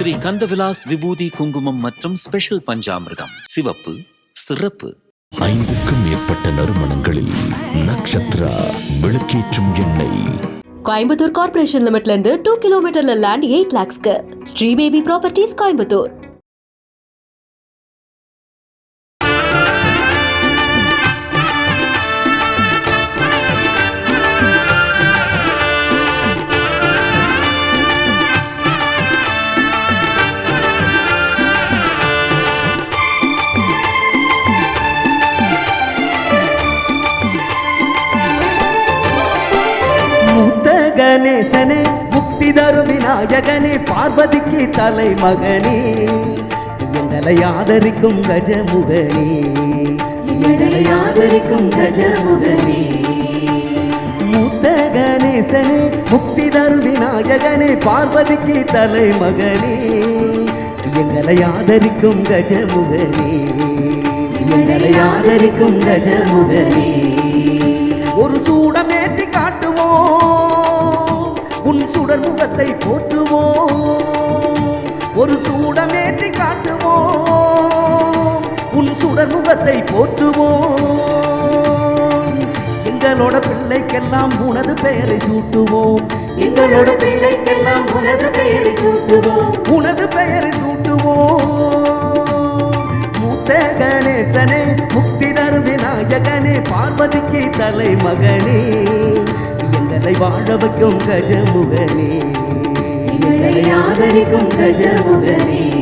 ஸ்ரீ கந்தவிலாஸ் விபூதி குங்குமம் மற்றும் ஸ்பெஷல் பஞ்சாமிர்தம். சிவப்பு சிறப்பு. ஐந்துக்கும் மேற்பட்ட நறுமணங்களில் நக்ஷத்ரா விளக்கேற்றும் எண்ணெய். கோயம்புத்தூர் கார்ப்பரேஷன் லிமிட்ல இருந்து டூ கிலோமீட்டர்ல லேண்ட் எயிட் லேக்ஸ்க்கு ஸ்ரீ பேபி ப்ராப்பர்ட்டிஸ் கோயம்புத்தூர். கணேசனே முக்தி தரும் விநாயகனே பார்வதிக்கு தலைமகனே. எங்களை ஆதரிக்கும் கஜமுகனே. எங்களை ஆதரிக்கும் கஜமுகனே. மூத்த கணேசனே முக்தி தரும் விநாயகனே பார்வதிக்கு தலைமகனே. எங்களை ஆதரிக்கும் கஜமுகனே. எங்களை ஆதரிக்கும் கஜமுகனே. ஒரு சூடமேற்றி காட்டுவோம் உன் சுடர் முகத்தை போற்றுவோம். ஒரு சூடமேற்றி காட்டுவோம். உன் சுடர் முகத்தை போற்றுவோம். எங்களோட பிள்ளைக்கெல்லாம் உனது பெயரை சூட்டுவோம். எங்களோட பிள்ளைக்கெல்லாம் உனது பெயரை சூட்டுவோம். உனது பெயரை சூட்டுவோம். மூத்த கணேசனே முக்தி தரு விநாயகனே பார்வதிக்கு தலை மகனே எங்களை வாழ வைக்கும் கஜமுகனே. எங்களை ஆதரிக்கும் கஜமுகனே.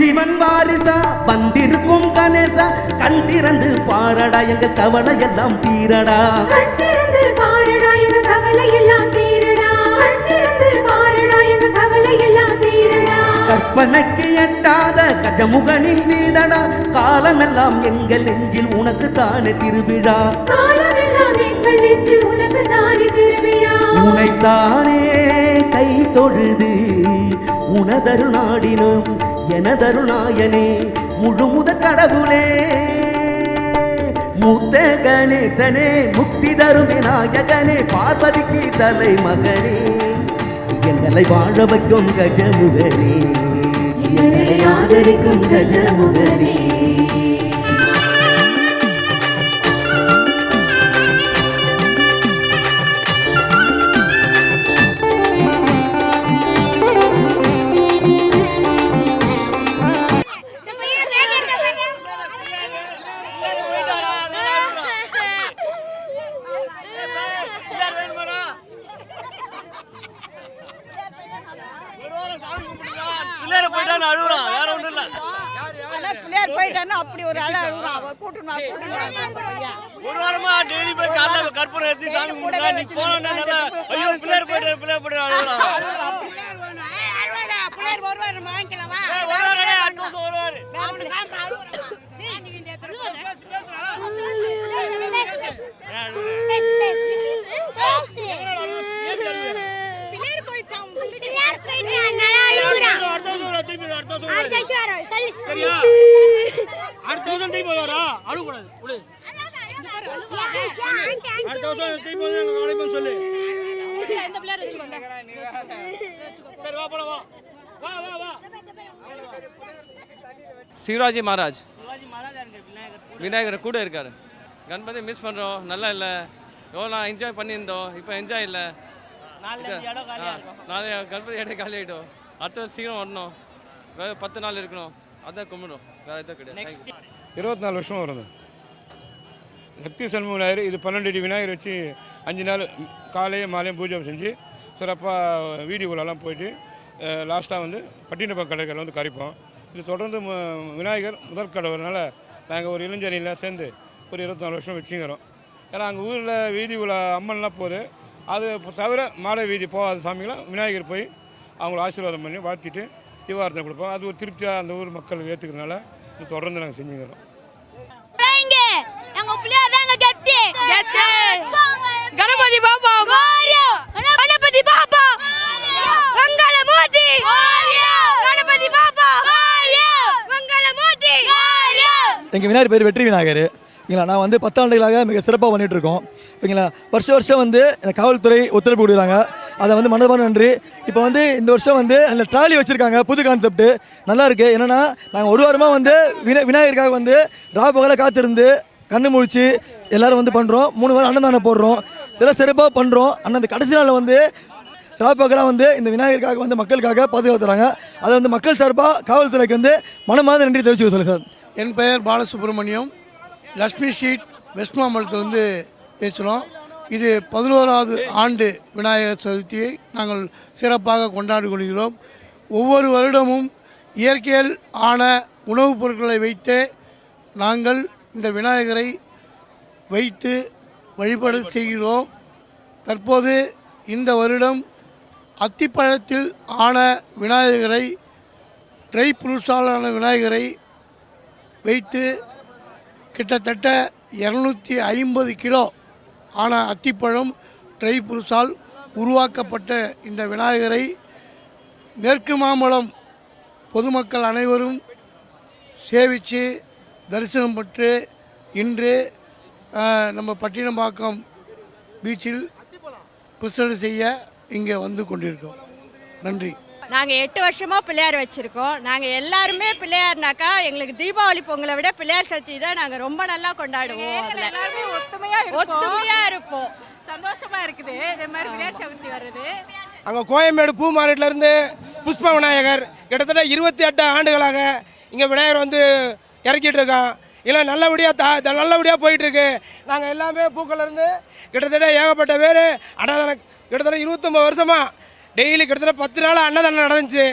சிவன் வாரிசா வந்திருக்கும் கணேசா கண் திறந்து பாரடா எங்க கவலை எல்லாம் தீரடா. கற்பனைக்கு எட்டாத கஜமுகனின் வீடடா. காலமெல்லாம் எங்கள் நெஞ்சில் உனக்கு தானே திருவிழா. உனைத்தானே கை தொழுது உனதரு நாடினும். எனதரு நாயனே முழுமுத கடவுளே. மூத்த கணேசனே முக்தி தரும் விநாயகனே பார்வதிக்கு தலை மகனே எங்களை வாழ வைக்கும் கஜமுகனே. எங்களை ஆதரிக்கும் கஜமுகனே. ஆனா பிள்ளையார் போயிட்டாருன்னா அப்படி ஒரு அழ அழுகுறான் கூட்டணும் ஒரு வாரமா டெய்லி போய் காலைல கற்பூரம் எடுத்து சாமி கும்பிட்டா நீ போனோம்னா நல்லா ஐயோ பிள்ளையார் போயிட்டு பிள்ளையார் போயிட்டு அழுகுறான் பிள்ளையார் வருவார் நம்ம வாங்கிக்கலாம் வா ஏய், வருவாரு, டேய், அடுத்த வருஷம் வருவாரு அடுத்த வருஷம் வருவாரு, திருப்பி வருவாரு, அடுத்த வருஷம் வருவாரு. சரியா? அடுத்த வருஷம் திருப்பி வருவாரா விடு. அடுத்த வருஷம் திருப்பி வந்து எங்க அழைப்போம் சொல்லு. சரி வா போலாம் வா. வா வா வா. சிவராஜி மகாராஜ். விநாயகர் கூட. இருக்கார். கணபதி மிஸ் பண்ணுறோம் நல்லா இல்லை. எவ்வளோ என்ஜாய் பண்ணியிருந்தோம். இப்போ என்ஜாய் இல்லை. நாளை கணபதி இடம் காலி ஆகிட்டோம் அடுத்த சீக்கிரம் வரணும். வேறு பத்து நாள் இருக்கணும். அதான் கும்பிடும் வேறு எதுவும் கிடையாது. இருபத்தி நாலு வருஷம் வருது. சக்தி சண்முக விநாயகர் இது பன்னெண்டு அடி விநாயகர் வச்சு அஞ்சு நாள் காலையும் மாலையும் பூஜை செஞ்சு சிறப்பாக வீதிக்குள்ளெல்லாம் போயிட்டு லாஸ்ட்டாக வந்து பட்டினப்ப கடைகள் வந்து கரைப்போம். இது தொடர்ந்து மு- விநாயகர் முதல் கடவுள்னால நாங்கள் ஒரு இளைஞரில் சேர்ந்து ஒரு இருபத்தி நாலு வருஷம் வச்சுக்கிறோம் ஏன்னா அங்கே ஊரில் வீதி உள்ள அம்மன்லாம் போகுது அது தவிர மாலை வீதி போகாத சாமிகளாம் விநாயகர் போய் அவங்கள ஆசீர்வாதம் பண்ணி வாழ்த்திட்டு நிவாரணம் கொடுப்போம். அது ஒரு திருப்தியாக அந்த ஊர் மக்கள் ஏற்றுக்கிறதுனால தொடர்ந்து நாங்கள் செஞ்சுக்கிறோம். கணபதி பாபா. கணபதி பாபா. எங்கள் விநாயகர் பேர் வெற்றி விநாயகர். ஓகேங்களா நான் வந்து பத்தாண்டுகளாக மிக சிறப்பாக பண்ணிகிட்ருக்கோம் ஓகேங்களா வருஷம் வருஷம் வந்து காவல்துறை ஒத்துழைப்பு கொடுக்குறாங்க. அதை வந்து மனதான நன்றி. இப்போ வந்து இந்த வருஷம் வந்து அந்த ட்ராலி வச்சுருக்காங்க புது கான்செப்ட் நல்லாயிருக்கு என்னென்னா நாங்கள் ஒரு வாரமாக வந்து வினா விநாயகருக்காக வந்து ரா காத்திருந்து கண்ணு முழிச்சு எல்லோரும் வந்து பண்ணுறோம் மூணு வாரம் அன்னதானம் போடுறோம். சில சிறப்பாக பண்ணுறோம் ஆனால் அந்த கடைசி நாளில் வந்து ராப்பகலாக வந்து இந்த விநாயகருக்காக வந்து மக்களுக்காக பாதுகாத்துறாங்க அதை வந்து மக்கள் சார்பாக காவல்துறைக்கு வந்து மனமாத நன்றி தெரிவிச்சு சொல்லுங்க சார். என் பெயர் பாலசுப்ரமணியம். லக்ஷ்மி ஸ்ட்ரீட் வெஸ்ட் மாம்பலத்துலேருந்து பேசுகிறோம் இது பதினோராவது ஆண்டு விநாயகர் சதுர்த்தியை நாங்கள் சிறப்பாக கொண்டாடி கொள்கிறோம் ஒவ்வொரு வருடமும் இயற்கையில் ஆன உணவுப் பொருட்களை வைத்தே நாங்கள் இந்த விநாயகரை வைத்து வழிபாடு செய்கிறோம். தற்போது இந்த வருடம் அத்திப்பழத்தில் ஆன விநாயகரை ட்ரை புருஷாலான விநாயகரை வைத்து கிட்டத்தட்ட இரநூத்தி ஐம்பது கிலோ ஆனால் அத்திப்பழம் ட்ரை புருஷால் உருவாக்கப்பட்ட இந்த விநாயகரை மேற்கு மாம்பழம் பொதுமக்கள் அனைவரும் சேவித்து தரிசனம் பெற்று இன்று நம்ம பட்டினம்பாக்கம் பீச்சில் புஸ்தகம் செய்ய இங்கே வந்து கொண்டிருக்கோம் நன்றி. நாங்கள் எட்டு வருஷமாக பிள்ளையார் வச்சுருக்கோம். நாங்கள் எல்லாருமே பிள்ளையார்னாக்கா எங்களுக்கு தீபாவளி பொங்கலை விட பிள்ளையார் சதுர்த்தி தான் நாங்கள் ரொம்ப நல்லா கொண்டாடுவோம் அதில். ஒத்துமையாக இருப்போம். சந்தோஷமா இருக்குது. இதே மாதிரி விளையாட்டு சதுர்த்தி வருது. அங்கே கோயம்பேடு பூ மார்க்கெட்லேருந்து புஷ்ப விநாயகர் கிட்டத்தட்ட இருபத்தி எட்டு ஆண்டுகளாக இங்கே விநாயகர் வந்து இறக்கிட்டு இருக்கான். இல்லை நல்லபடியாக தா த- நல்லபடியாக போயிட்டுருக்கு. நாங்கள் எல்லாமே பூக்கள்லேருந்து கிட்டத்தட்ட ஏகப்பட்ட பேர் அன்னதானம் கிட்டத்தட்ட இருபத்தொம்பது வருஷமாக டெய்லி கிட்டத்தட்ட பத்து நாள் அன்னதானம் நடந்துச்சு.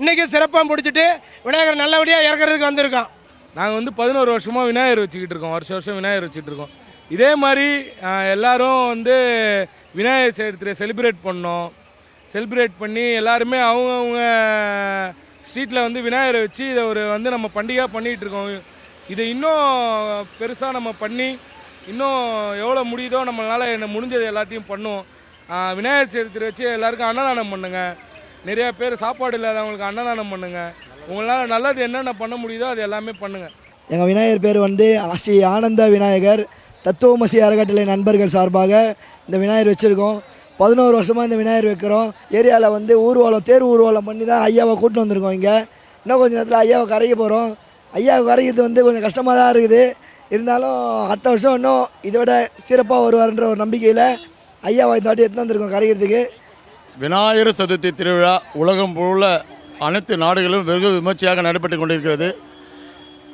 இன்றைக்கி சிறப்பாக முடிச்சுட்டு விநாயகர் நல்லபடியாக இறக்குறதுக்கு வந்திருக்கான். நாங்கள் வந்து பதினோரு வருஷமாக விநாயகர் வச்சுக்கிட்டு இருக்கோம். வருஷம் வருஷம் விநாயகர் வச்சுட்டு இருக்கோம். இதே மாதிரி எல்லோரும் வந்து விநாயகர் சதுர்த்தியை செலிப்ரேட் பண்ணோம். செலிப்ரேட் பண்ணி எல்லாருமே அவங்கவுங்க ஸ்ட்ரீட்டில் வந்து விநாயகரை வச்சு இதை ஒரு வந்து நம்ம பண்டிகையாக பண்ணிகிட்டு இருக்கோம். இதை இன்னும் பெருசாக நம்ம பண்ணி இன்னும் எவ்வளோ முடியுதோ நம்மளால் என்ன முடிஞ்சது எல்லாத்தையும் பண்ணுவோம். விநாயகர் சதுர்த்தி வச்சு எல்லாருக்கும் அன்னதானம் பண்ணுங்கள் நிறையா பேர் சாப்பாடு இல்லாதவங்களுக்கு அன்னதானம் பண்ணுங்கள் உங்களால் நல்லது என்னென்ன பண்ண முடியுதோ அது எல்லாமே பண்ணுங்கள் எங்கள் விநாயகர் பேர் வந்து ஸ்ரீ ஆனந்த விநாயகர் தத்துவமசி அறக்கட்டளை நண்பர்கள் சார்பாக இந்த விநாயகர் வச்சுருக்கோம். பதினோரு வருஷமாக இந்த விநாயகர் வைக்கிறோம். ஏரியாவில் வந்து ஊர்வலம் தேர் ஊர்வலம் பண்ணி தான் ஐயாவை கூட்டின்னு வந்திருக்கோம் இங்கே. இன்னும் கொஞ்சம் நேரத்தில் ஐயாவை கரைக்க போகிறோம் ஐயாவை கரைக்கிறது வந்து கொஞ்சம் கஷ்டமாக தான் இருக்குது. இருந்தாலும் அடுத்த வருஷம் இன்னும் இதை விட சிறப்பாக வருவார்ன்ற ஒரு நம்பிக்கையில் ஐயாவை இந்த எத்தனை எடுத்து வந்திருக்கோம் கரைக்கிறதுக்கு விநாயகர் சதுர்த்தி திருவிழா உலகம் போல அனைத்து நாடுகளிலும் வெகு விமர்சையாக நடைபெற்று கொண்டிருக்கிறது.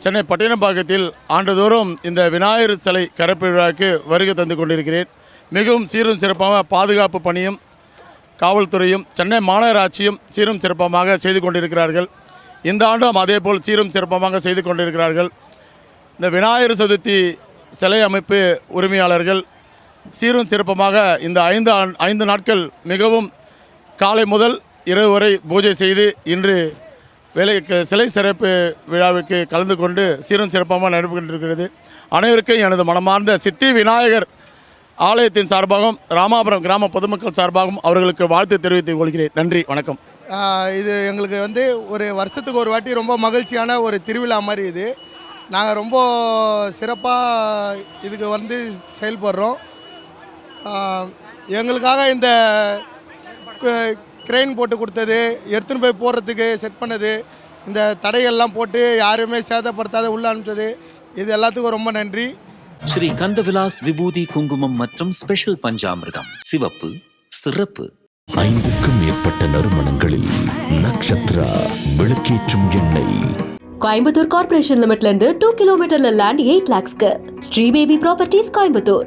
சென்னை பட்டினப்பாக்கத்தில் ஆண்டுதோறும் இந்த விநாயகர் சிலை கரப்பு விழாவுக்கு வருகை தந்து கொண்டிருக்கிறேன். மிகவும் சீரும் சிறப்பாக பாதுகாப்பு பணியும் காவல்துறையும் சென்னை மாநகராட்சியும் சீரும் சிறப்பமாக செய்து கொண்டிருக்கிறார்கள். இந்த ஆண்டும் அதேபோல் சீரும் சிறப்பமாக செய்து கொண்டிருக்கிறார்கள். இந்த விநாயகர் சதுர்த்தி சிலை அமைப்பு உரிமையாளர்கள் சீரும் சிறப்பமாக இந்த ஐந்து ஐந்து நாட்கள் மிகவும் காலை முதல் இரவு வரை பூஜை செய்து இன்று வேலைக்கு சிலை சிறப்பு விழாவிற்கு கலந்து கொண்டு சீரும் சிறப்பாக நடைபெற்றிருக்கிறது அனைவருக்கும் எனது மனமார்ந்த சித்தி விநாயகர் ஆலயத்தின் சார்பாகவும் ராமாபுரம் கிராம பொதுமக்கள் சார்பாகவும் அவர்களுக்கு வாழ்த்து தெரிவித்துக் கொள்கிறேன். நன்றி வணக்கம். இது எங்களுக்கு வந்து ஒரு வருஷத்துக்கு ஒரு வாட்டி ரொம்ப மகிழ்ச்சியான ஒரு திருவிழா மாதிரி இது. நாங்கள் ரொம்ப சிறப்பாக இதுக்கு வந்து செயல்படுறோம். எங்களுக்காக இந்த க்ரெயின் போட்டு கொடுத்தது எடுத்துன்னு போய் போடுறதுக்கு செட் பண்ணது இந்த தடைகள்லாம் போட்டு யாருமே சேதப்படுத்தாத உள்ள அனுப்பிச்சது இது எல்லாத்துக்கும் ரொம்ப நன்றி. ஸ்ரீ கந்தவிலாஸ் விபூதி குங்குமம் மற்றும் ஸ்பெஷல் பஞ்சாமிர்தம். சிவப்பு சிறப்பு. ஐந்துக்கும் மேற்பட்ட நறுமணங்களில் நக்ஷத்ரா விளக்கேற்றும் எண்ணெய். கோயம்புத்தூர் கார்ப்பரேஷன் லிமிட்ல இருந்து டூ கிலோமீட்டர்ல லேண்ட் எயிட் லேக்ஸ்க்கு ஸ்ரீ பேபி ப்ராப்பர்ட்டிஸ் கோயம்புத்தூர்.